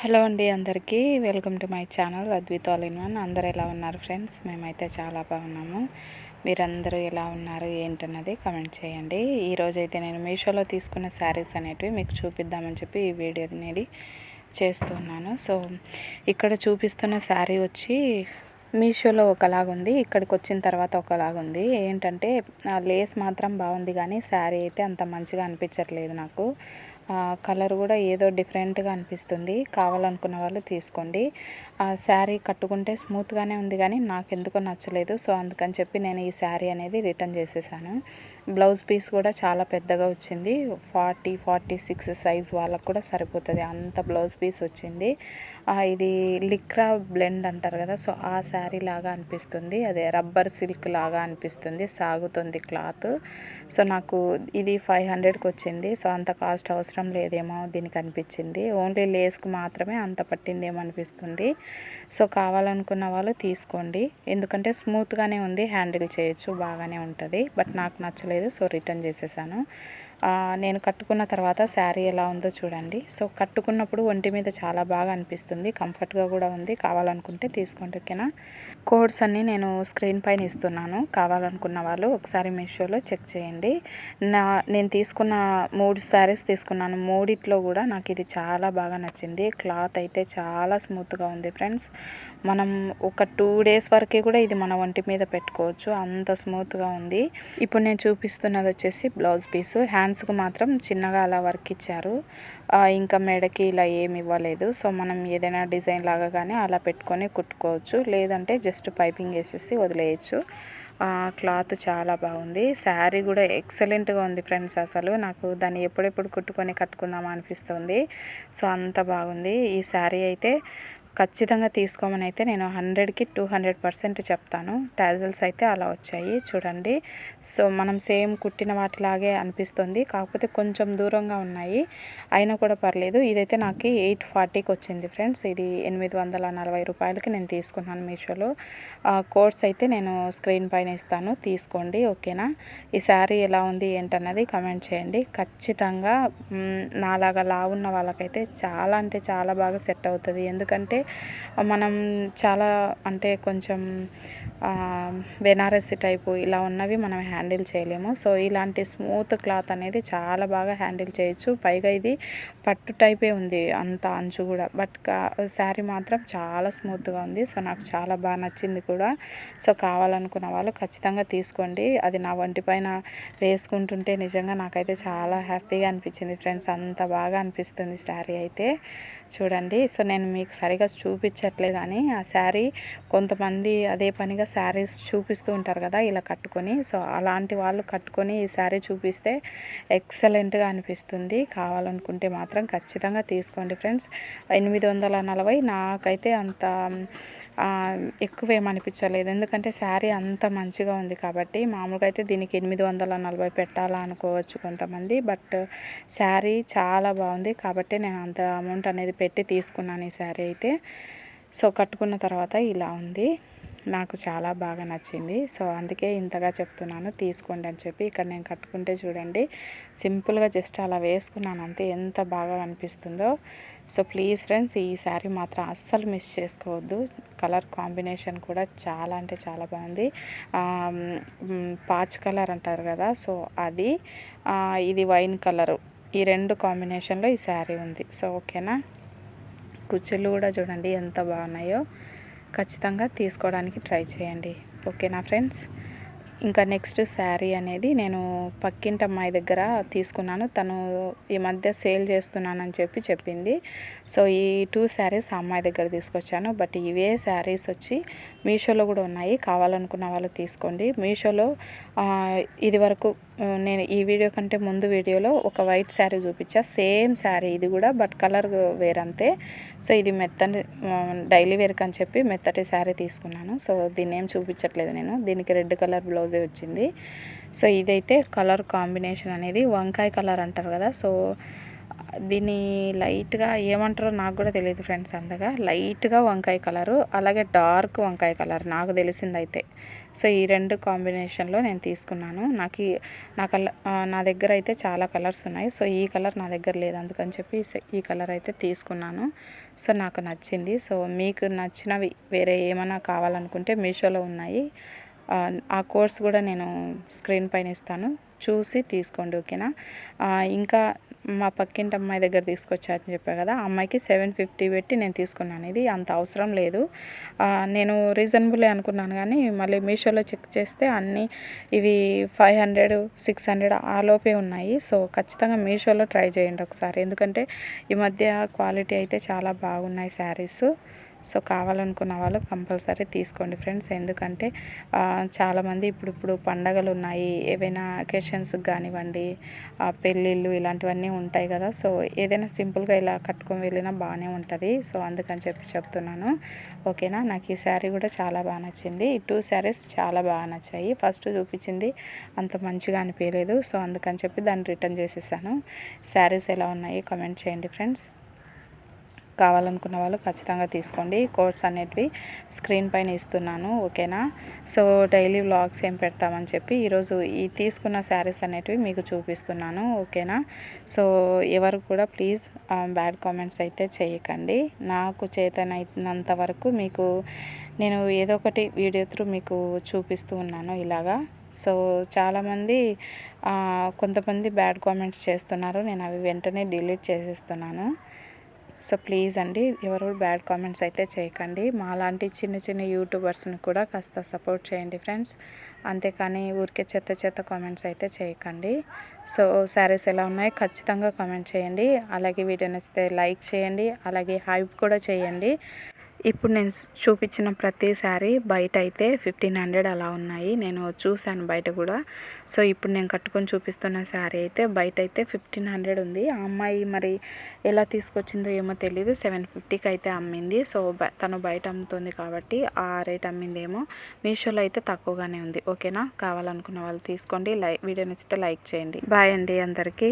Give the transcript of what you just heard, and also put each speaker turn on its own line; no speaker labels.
Hello అండి అందరికీ. Welcome to my channel Advith all in one. అందరు ఎలా ఉన్నారు ఫ్రెండ్స్? మేమైతే చాలా బాగున్నాము. మీరందరూ ఎలా ఉన్నారు? ఏంటన్నది కమెంట్ చేయండి. ఈరోజు అయితే నేను మీషోలో తీసుకున్న శారీస్ అనేటివి మీకు చూపిద్దామని చెప్పి ఈ వీడియో అనేది చేస్తున్నాను. సో ఇక్కడ చూపిస్తున్న శారీ వచ్చి మీషోలో ఒకలాగుంది ఇక్కడికి వచ్చిన తర్వాత ఒకలాగుంది. ఏంటంటే లేస్ మాత్రం బాగుంది కానీ శారీ అయితే అంత మంచిగా అనిపించట్లేదు నాకు. కలర్ కూడా ఏదో డిఫరెంట్గా అనిపిస్తుంది. కావాలనుకున్న వాళ్ళు తీసుకోండి. ఆ శారీ కట్టుకుంటే స్మూత్గానే ఉంది కానీ నాకు ఎందుకో నచ్చలేదు. సో అందుకని చెప్పి నేను ఈ శారీ అనేది రిటర్న్ చేసేసాను. బ్లౌజ్ పీస్ కూడా చాలా పెద్దగా వచ్చింది. ఫార్టీ ఫార్టీ సిక్స్ సైజ్ వాళ్ళకు కూడా సరిపోతుంది. అంత బ్లౌజ్ పీస్ వచ్చింది. ఇది లిక్రా బ్లెండ్ అంటారు కదా సో ఆ శారీ లాగా అనిపిస్తుంది. అదే రబ్బర్ సిల్క్ లాగా అనిపిస్తుంది. సాగుతుంది క్లాత్. సో నాకు ఇది ఫైవ్ హండ్రెడ్కి వచ్చింది. సో అంత కాస్ట్ అవసరం లేదేమో దీనికి అనిపించింది. ఓన్లీ లేస్కి మాత్రమే అంత పట్టిందేమో అనిపిస్తుంది. సో కావాలనుకున్న వాళ్ళు తీసుకోండి. ఎందుకంటే స్మూత్గానే ఉంది హ్యాండిల్ చేయొచ్చు బాగానే ఉంటుంది. బట్ నాకు నచ్చలేదు. సో రిటర్న్ చేసేసాను. నేను కట్టుకున్న తర్వాత శారీ ఎలా ఉందో చూడండి. సో కట్టుకున్నప్పుడు ఒంటి మీద చాలా బాగా అనిపిస్తుంది. కంఫర్ట్గా కూడా ఉంది. కావాలనుకుంటే తీసుకోండి ఓకేనా? కోడ్స్ అన్నీ నేను స్క్రీన్ పైన ఇస్తున్నాను. కావాలనుకున్న వాళ్ళు ఒకసారి మీషోలో చెక్ చేయండి. నా నేను తీసుకున్న మూడు శారీస్ తీసుకున్నాను. మూడిట్లో కూడా నాకు ఇది చాలా బాగా నచ్చింది. క్లాత్ అయితే చాలా స్మూత్గా ఉంది ఫ్రెండ్స్. మనం ఒక టూ డేస్ వరకే కూడా ఇది మన ఒంటి మీద పెట్టుకోవచ్చు. అంత స్మూత్గా ఉంది. ఇప్పుడు నేను చూపిస్తున్నది వచ్చేసి బ్లౌజ్ పీసు. హ్యాండ్ హ్యాండ్స్కు మాత్రం చిన్నగా అలా వర్క్ ఇచ్చారు. ఇంకా మెడకి ఇలా ఏమి ఇవ్వలేదు. సో మనం ఏదైనా డిజైన్ లాగా కానీ అలా పెట్టుకొని కుట్టుకోవచ్చు. లేదంటే జస్ట్ పైపింగ్ వేసేసి వదిలేయచ్చు. క్లాత్ చాలా బాగుంది. శారీ కూడా ఎక్సలెంట్గా ఉంది ఫ్రెండ్స్ అసలు. నాకు దాన్ని ఎప్పుడెప్పుడు కుట్టుకొని కట్టుకుందాం అనిపిస్తుంది. సో అంత బాగుంది. ఈ శారీ అయితే ఖచ్చితంగా తీసుకోమని అయితే నేను హండ్రెడ్కి టూ హండ్రెడ్ పర్సెంట్ చెప్తాను. టాజల్స్ అయితే అలా వచ్చాయి. చూడండి. సో మనం సేమ్ కుట్టిన వాటిలాగే అనిపిస్తుంది. కాకపోతే కొంచెం దూరంగా ఉన్నాయి. అయినా కూడా పర్లేదు. ఇదైతే నాకు ఎయిట్ ఫార్టీకి వచ్చింది ఫ్రెండ్స్. ఇది ఎనిమిది వందల నలభై రూపాయలకి నేను తీసుకున్నాను మీషోలో. కోడ్స్ అయితే నేను స్క్రీన్ పైన ఇస్తాను. తీసుకోండి. ఓకేనా? ఈ శారీ ఎలా ఉంది? ఏంటన్నది కమెంట్ చేయండి. ఖచ్చితంగా నాలాగా లావున్న వాళ్ళకైతే చాలా అంటే చాలా బాగా సెట్ అవుతుంది. ఎందుకంటే మనం చాలా అంటే కొంచెం బెనారసి టైపు ఇలా ఉన్నవి మనం హ్యాండిల్ చేయలేము. సో ఇలాంటి స్మూత్ క్లాత్ అనేది చాలా బాగా హ్యాండిల్ చేయొచ్చు. పైగా ఇది పట్టు టైపే ఉంది అంత అంచు కూడా. బట్ శారీ మాత్రం చాలా స్మూత్గా ఉంది. సో నాకు చాలా బాగా నచ్చింది కూడా. సో కావాలనుకున్న వాళ్ళు ఖచ్చితంగా తీసుకోండి. అది నా వంటి పైన వేసుకుంటుంటే నిజంగా నాకైతే చాలా హ్యాపీగా అనిపించింది ఫ్రెండ్స్. అంత బాగా అనిపిస్తుంది శారీ అయితే. చూడండి. సో నేను మీకు సరిగా చూపించట్లే కానీ ఆ శారీ కొంతమంది అదే పనిగా శారీస్ చూపిస్తూ ఉంటారు కదా ఇలా కట్టుకొని. సో అలాంటి వాళ్ళు కట్టుకొని ఈ శారీ చూపిస్తే ఎక్సలెంట్గా అనిపిస్తుంది. కావాలనుకుంటే మాత్రం ఖచ్చితంగా తీసుకోండి ఫ్రెండ్స్. ఎనిమిది వందల నలభై నాకైతే అంత ఎక్కువ ఏమనిపించలేదు ఎందుకంటే శారీ అంత మంచిగా ఉంది కాబట్టి మామూలుగా అయితే దీనికి ఎనిమిది వందల నలభై పెట్టాలా అనుకోవచ్చు కొంతమంది. బట్ శారీ చాలా బాగుంది కాబట్టి నేను అంత అమౌంట్ అనేది పెట్టి తీసుకున్నాను ఈ శారీ అయితే. సో కట్టుకున్న తర్వాత ఇలా ఉంది. నాకు చాలా బాగా నచ్చింది. సో అందుకే ఇంతగా చెప్తున్నాను. తీసుకోండి అని చెప్పి ఇక్కడ నేను కట్టుకుంటే చూడండి. సింపుల్గా జస్ట్ అలా వేసుకున్నాను అంతే. ఎంత బాగా అనిపిస్తుందో. సో ప్లీజ్ ఫ్రెండ్స్ ఈ శారీ మాత్రం అస్సలు మిస్ చేసుకోవద్దు. కలర్ కాంబినేషన్ కూడా చాలా అంటే చాలా బాగుంది. పాచ్ కలర్ అంటారు కదా. సో అది ఇది వైన్ కలరు. ఈ రెండు కాంబినేషన్లో ఈ శారీ ఉంది. సో ఓకేనా? కుచ్చులు కూడా చూడండి ఎంత బాగున్నాయో. ఖచ్చితంగా తీసుకోవడానికి ట్రై చేయండి. ఓకేనా ఫ్రెండ్స్? ఇంకా నెక్స్ట్ శారీ అనేది నేను పక్కింటి అమ్మాయి దగ్గర తీసుకున్నాను. తను ఈ మధ్య సేల్ చేస్తున్నానని చెప్పి చెప్పింది. సో ఈ టూ శారీస్ ఆ అమ్మాయి దగ్గర తీసుకొచ్చాను. బట్ ఇవే శారీస్ వచ్చి మీషోలో కూడా ఉన్నాయి. కావాలనుకున్న వాళ్ళు తీసుకోండి. మీషోలో ఇది వరకు నేను ఈ వీడియో కంటే ముందు వీడియోలో ఒక వైట్ శారీ చూపించా. సేమ్ శారీ ఇది కూడా బట్ కలర్ వేరంతే. సో ఇది మెత్తని డైలీ వేర్కి అని చెప్పి మెత్తటి శారీ తీసుకున్నాను. సో దీన్ని ఏం చూపించట్లేదు నేను. దీనికి రెడ్ కలర్ బ్లౌజే వచ్చింది. సో ఇదైతే కలర్ కాంబినేషన్ అనేది వంకాయ కలర్ అంటారు కదా. సో దీన్ని లైట్గా ఏమంటారో నాకు కూడా తెలియదు ఫ్రెండ్స్ అంతగా. లైట్గా వంకాయ కలరు అలాగే డార్క్ వంకాయ కలర్ నాకు తెలిసింది అయితే సో ఈ రెండు కాంబినేషన్లో నేను తీసుకున్నాను. నాకు నా కలర్ నా దగ్గర అయితే చాలా కలర్స్ ఉన్నాయి. సో ఈ కలర్ నా దగ్గర లేదు. అందుకని చెప్పి ఈ- కలర్ అయితే తీసుకున్నాను. సో నాకు నచ్చింది. సో మీకు నచ్చినవి వేరే ఏమైనా కావాలనుకుంటే మీషోలో ఉన్నాయి. ఆ, కోర్స్ కూడా నేను స్క్రీన్ పైన ఇస్తాను. చూసి తీసుకోండి ఓకేనా? ఇంకా మా పక్కింటి అమ్మాయి దగ్గర తీసుకొచ్చారని చెప్పా కదా ఆ అమ్మాయికి సెవెన్ ఫిఫ్టీ పెట్టి నేను తీసుకున్నాను. ఇది అంత అవసరం లేదు. నేను రీజనబులే అనుకున్నాను కానీ మళ్ళీ మీషోలో చెక్ చేస్తే అన్నీ ఇవి ఫైవ్ హండ్రెడ్ సిక్స్ హండ్రెడ్ ఆ లోపే ఉన్నాయి. సో ఖచ్చితంగా మీషోలో ట్రై చేయండి ఒకసారి. ఎందుకంటే ఈ మధ్య క్వాలిటీ అయితే చాలా బాగున్నాయి శారీస్. సో కావాలనుకున్న వాళ్ళు కంపల్సరీ తీసుకోండి ఫ్రెండ్స్. ఎందుకంటే చాలామంది ఇప్పుడు ఇప్పుడు పండగలు ఉన్నాయి ఏవైనా అకేషన్స్కి కానివ్వండి పెళ్ళిళ్ళు ఇలాంటివన్నీ ఉంటాయి కదా. సో ఏదైనా సింపుల్గా ఇలా కట్టుకొని వెళ్ళినా బాగానే ఉంటుంది. సో అందుకని చెప్పి చెప్తున్నాను. ఓకేనా? నాకు ఈ శారీ కూడా చాలా బాగా నచ్చింది. ఈ టూ శారీస్ చాలా బాగా నచ్చాయి. ఫస్ట్ చూపించింది అంత మంచిగా అనిపించలేదు. సో అందుకని చెప్పి దాన్ని రిటర్న్ చేసేసాను. శారీస్ ఎలా ఉన్నాయి కమెంట్ చేయండి ఫ్రెండ్స్. కావాలనుకున్న వాళ్ళు ఖచ్చితంగా తీసుకోండి. కోడ్స్ అనేటివి స్క్రీన్ పైన ఇస్తున్నాను ఓకేనా? సో డైలీ వ్లాగ్స్ ఏం పెడతామని చెప్పి ఈరోజు ఈ తీసుకున్న శారీస్ అనేటివి మీకు చూపిస్తున్నాను ఓకేనా? సో ఎవరు కూడా ప్లీజ్ బ్యాడ్ కామెంట్స్ అయితే చేయకండి. నాకు చేతనైనంత వరకు మీకు నేను ఏదో ఒకటి వీడియో త్రూ మీకు చూపిస్తూ ఉన్నాను ఇలాగా. సో చాలామంది కొంతమంది బ్యాడ్ కామెంట్స్ చేస్తున్నారు. నేను అవి వెంటనే డిలీట్ చేసేస్తున్నాను. సో ప్లీజ్ అండి ఎవరు బ్యాడ్ కామెంట్స్ అయితే చేయకండి. మాలాంటి చిన్న చిన్న యూట్యూబర్స్ని కూడా కాస్త సపోర్ట్ చేయండి ఫ్రెండ్స్ అంతేకాని ఊరికే చెత్త చెత్త కామెంట్స్ అయితే చేయకండి. సో శారీస్ ఎలా ఉన్నాయి ఖచ్చితంగా కామెంట్ చేయండి. అలాగే వీడియో నచ్చితే లైక్ చేయండి. అలాగే హైప్ కూడా చేయండి. ఇప్పుడు నేను చూపించిన ప్రతి శారీ బయట అయితే ఫిఫ్టీన్ హండ్రెడ్ అలా ఉన్నాయి. నేను చూశాను బయట కూడా. సో ఇప్పుడు నేను కట్టుకొని చూపిస్తున్న శారీ అయితే బయట అయితే ఫిఫ్టీన్ హండ్రెడ్ ఉంది. ఆ అమ్మాయి మరి ఎలా తీసుకొచ్చిందో ఏమో తెలియదు సెవెన్ ఫిఫ్టీకి అయితే అమ్మింది. సో తను బయట అమ్ముతుంది కాబట్టి ఆ రేట్ అమ్మిందేమో. మీషోలో అయితే తక్కువగానే ఉంది. ఓకేనా? కావాలనుకున్న వాళ్ళు తీసుకోండి. లైక్ వీడియో నచ్చితే లైక్ చేయండి. బాయ్ అండి అందరికీ.